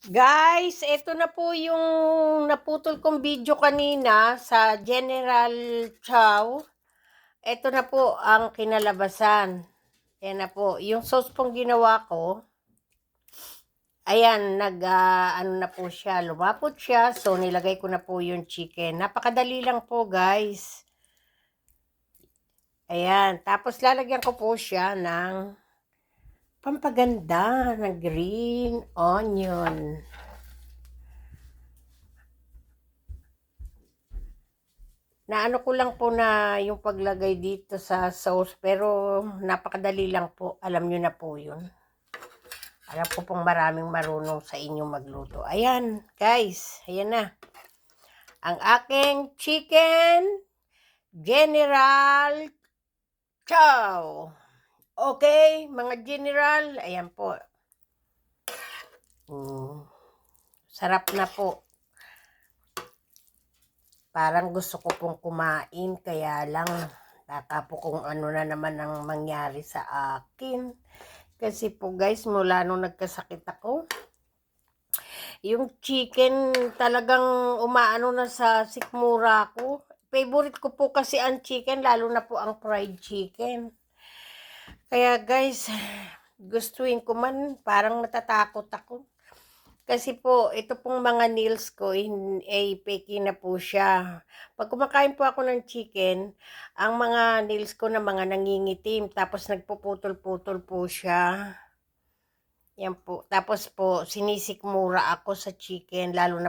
Guys, ito na po yung naputol kong video kanina sa General Chow. Ito na po ang kinalabasan. Yan na po. Yung sauce pong ginawa ko, ayan, nag, ah, ano na po siya, lumapot siya. So, nilagay ko na po yung chicken. Napakadali lang po, guys. Ayan. Tapos, lalagyan ko po siya ng pampaganda ng green onion. Naano ko lang po na yung paglagay dito sa sauce pero napakadali lang po. Alam nyo na po yun. Alam ko pong maraming marunong sa inyong magluto. Ayan, guys. Ayan na. Ang aking chicken General Chow. Okay, mga general, ayan po. Mm, sarap na po. Parang gusto ko pong kumain, kaya lang baka po kung ano na naman ang mangyari sa akin. Kasi po guys, mula nung nagkasakit ako, yung chicken talagang umaano na sa sikmura ko. Favorite ko po kasi ang chicken, lalo na po ang fried chicken. Kaya guys, gustuin ko man, parang natatakot ako. Kasi po, ito pong mga nails ko, hin- ay peki na po siya. Pag kumakain po ako ng chicken, ang mga nails ko na mga nangingitim, tapos nagpuputol-putol po siya. Yan po. Tapos po, sinisikmura ako sa chicken, lalo na